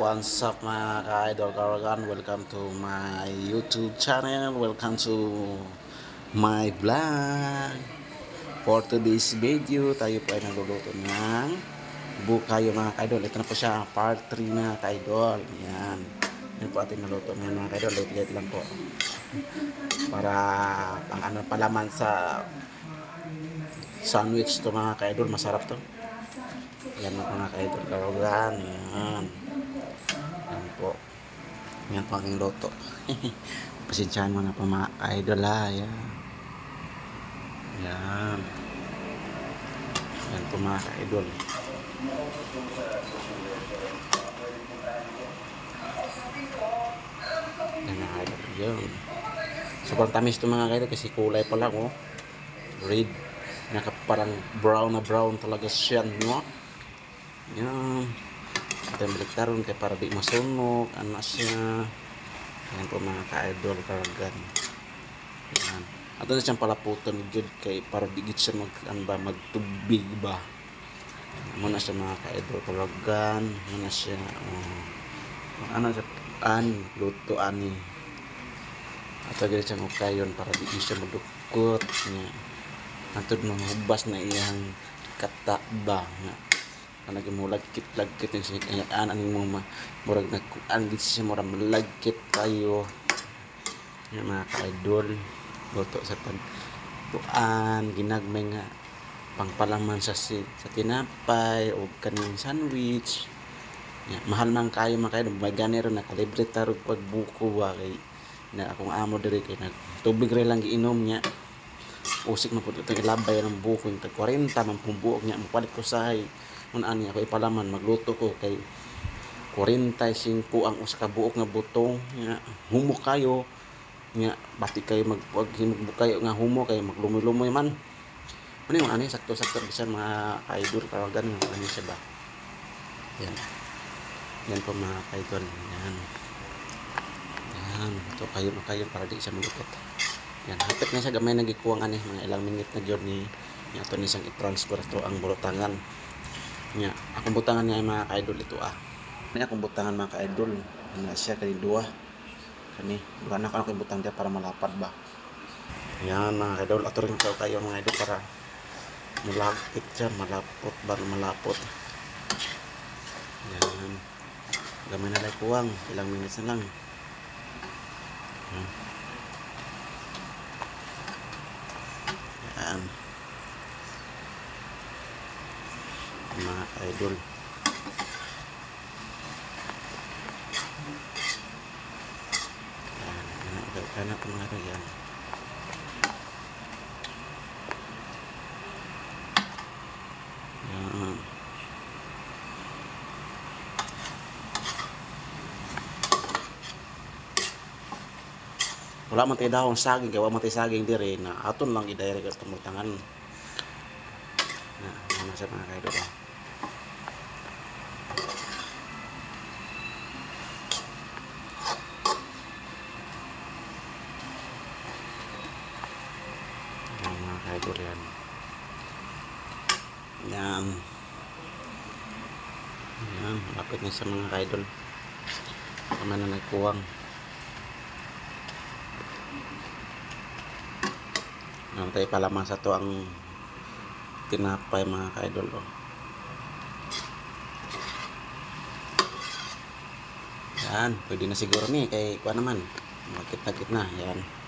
what's up mga ka-idol Karagan? Welcome to my YouTube channel. Welcome to my vlog. For today's video, tayo po ay nagluluto ng bukayo mga ka-idol. Ito na po siya, part 3 mga ka-idol. Yan. Yan po ating naluto ngayon mga ka-idol. Late-late lang po. Para pang ano palaman sa sandwich to mga ka-idol. Masarap to. Yan mga ka-idol Karagan. Yan. Yan po aking loto. Pasensyahan mo na po mga idol ha. Yan. Yan. Yan po mga idol. Yan mga idol. Yan. Sobrang tamis ito mga idol kasi kulay pa lang oh. Red. Naka parang brown na brown talaga siya no. Yan. Ito yung baliktaron kaya para di masunog. Ano siya. Yan po ka-idol karagan. Yan. Ato na siyang palaputan good kay para di gid siya ba magtubig ba. Muna siya mga ka-idol karagan. Muna siya oh. ano an luto ani. Ato gid siya mukayon para di siya madukot niya. Antod mahubas na iyang kata kanag mo lagkit lagkit yung siya kaya an aning mo ma murag nagkuan gid siya murag malagkit kayo yung mga ka-idol. Luto sa pan tuan ginagmay nga pangpalaman sa si, sa tinapay o kaning sandwich. Ya, mahal man kayo mga kayo may gani rin nakalibre tarog pagbuko ba kay na akong amo diri kay nag tubig rin lang giinom niya. Usik man po ito ilabay ng buko yung tag 40 man pumbuok niya mapalit ko sahay mun ani ako ipalaman magluto ko kay 45 ang usa buok nga butong. Nga humo kayo. Nga bati kayo mag wag himog kayo nga humo kayo maglumoy-lumoy man. Ano yung ani? Sakto-sakto bisan mga idol kawagan nga ano siya ba? Yan. Yan po mga idol yan. Yan. Ito kayo na kayo para di siya malupot yan. Hapit na siya gamay nagikuwang ani. Mga ilang minute na gyud ni nga to ni siyang i-transfer to ang burutangan nya akong butangan niya mga ka-idol ito ah. Ini akong butangan mga ka-idol ano siya kani dua kani dua na akong butang dia para malapad ba yan mga ka-idol ato rin kayo kayo mga idol para malapit siya malapot ba malapot yan gamay na lang kuwang ilang minutes na lang yan yan mga idol. Po mga yan yan wala man tayo dahon saging kaya wala man tayo saging dire na aton lang i-direct at tumutangan na ano sa mga idol ah. Yan mga kaidol yan. Yan. Yan. Lapit na sa mga kaidol. Tama na nagkuwang. Yan tayo palaman sa to ang tinapay mga kaidol. Oh. Yan. Pwede na siguro ni. Kay kuha naman. Makit na na. Yan.